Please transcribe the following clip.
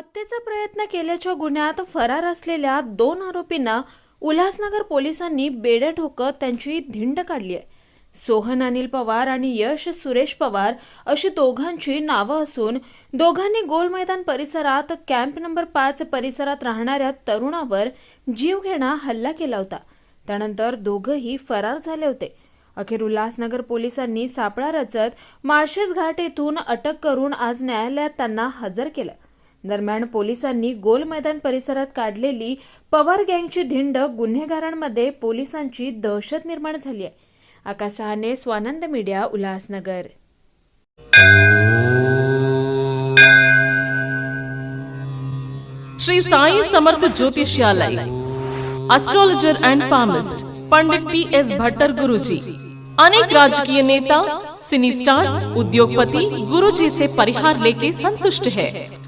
हत्येचा प्रयत्न केल्याच्या गुन्ह्यात फरार असलेल्या दोन आरोपींना उल्हासनगर पोलिसांनी बेड्या ठोकत त्यांची धिंड काढली आहे. सोहन अनिल पवार आणि यश सुरेश पवार अशी दोघांची नावं असून दोघांनी गोल मैदान परिसरात कॅम्प नंबर पाच परिसरात राहणाऱ्या तरुणावर जीवघेणा हल्ला केला होता. त्यानंतर दोघंही फरार झाले होते. अखेर उल्हासनगर पोलिसांनी सापळा रचत माळशेज घाट येथून अटक करून आज न्यायालयात त्यांना हजर केलं. दरम्यान पोलिसांनी गोल मैदान परिसरात काढलेली पवार गँगची धिंड गुन्हेगारांमध्ये पोलिसांची दहशत निर्माण झाली आहे. Akash Sahane Swanand media Ulhasnagar. Shri Sai Samarth ज्योतिषालय astrologer and palmist Pandit T S Bhattar Guruji. अनेक राजकीय नेता सिनी स्टार्स उद्योगपति गुरुजी से परिहार लेके संतुष्ट है.